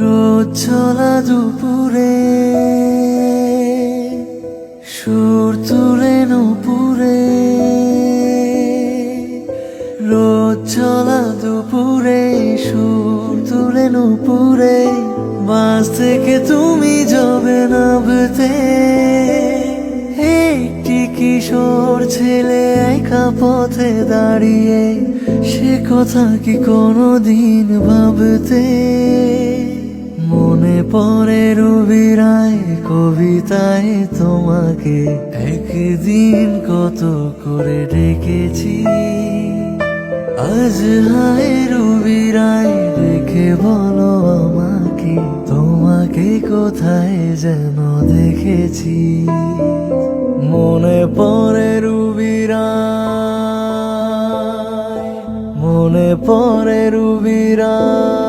রোদ চলা দুপুরে, সুর তুলে নুপুরে। রোদ চলা দুপুরে, সুর তুলে নুপুরে। বাস থেকে তুমি যাবে নামতে। একটি কিশোর ছেলে একা পথে দাঁড়িয়ে, সে কথা কি কোনো দিন ভাবতে? মনে পড়ে রবিরায় কবিতায় তোমাকে। একদিন কত করে ডেকেছি। আজ হায় রবিরায়, দেখে বলো আমাকে, তোমাকে কোথায় যেন দেখেছি। মনে পড়ে রুবিরায়, মনে পড়ে রুবিরায়।